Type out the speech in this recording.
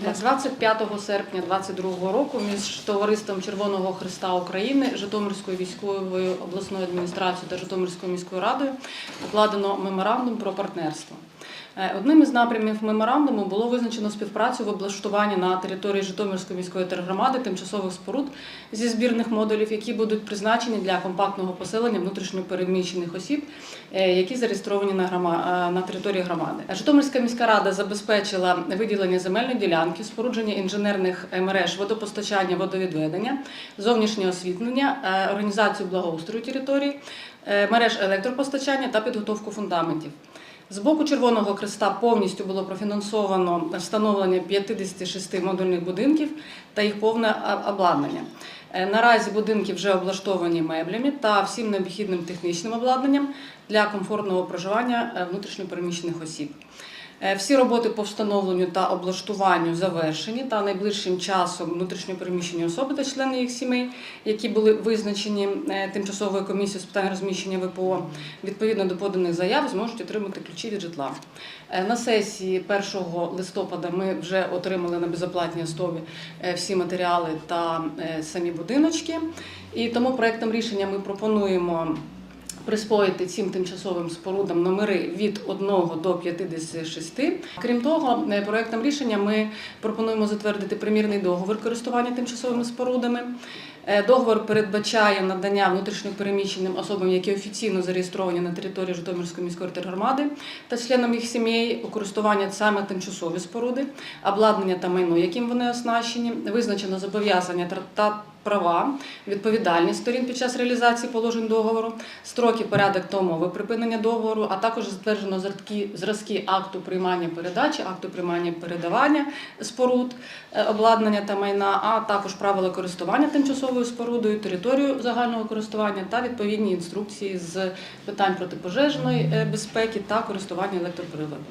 25 серпня 2022 року між товариством Червоного Христа України, Житомирською військовою обласною адміністрацією та Житомирською міською радою укладено меморандум про партнерство. Е, Одним із напрямів меморандуму було визначено співпрацю в облаштуванні на території Житомирської міської тергромади тимчасових споруд зі збірних модулів, які будуть призначені для компактного поселення внутрішньопереміщених осіб, е, які зареєстровані е, на території громади. Житомирська міська рада забезпечила виділення земельної ділянки, спорудження інженерних е, мереж водопостачання, водовідведення, зовнішнє освітлення, е, організацію благоустрою території, е, мереж електропостачання та підготовку фундаментів. З боку Червоного Христа повністю було профінансовано встановлення 56 модульних будинків та їх повне обладнання. Наразі будинки вже облаштовані меблями та всім необхідним технічним обладнанням для комфортного проживання внутрішньопереміщених осіб. Е, Всі роботи по встановленню та облаштуванню завершені та найближчим часом внутрішньопереміщені особи та члени їх сімей, які були визначені е, тимчасовою комісією з питань розміщення ВПО, відповідно до поданих заяв зможуть отримати ключі від житла. Е, На сесії 1 листопада ми вже отримали на безоплатній основі всі матеріали та самі будиночки. І тому проектом рішення ми пропонуємо присвоїти цим тимчасовим спорудам номери від 1 до 56. Крім того, е, проектом рішення ми пропонуємо затвердити примірний договір користування тимчасовими спорудами. Е, Договор передбачає надання внутрішньопереміщеним особам, які офіційно зареєстровані на території Житомирської міської тергромади та членам їх сімей у користування саме тимчасові споруди, обладнання та майно, яким вони оснащені, визначено зобов'язання та- права, відповідальність сторін під час реалізації положень договору, строки, порядок та умови припинення договору, а також затверджено зразки, акту приймання передачі, акту приймання передавання споруд, е, обладнання та майна, а також правила користування тимчасовою спорудою, територію загального користування та відповідні інструкції з питань протипожежної е, безпеки та користування електроприладами.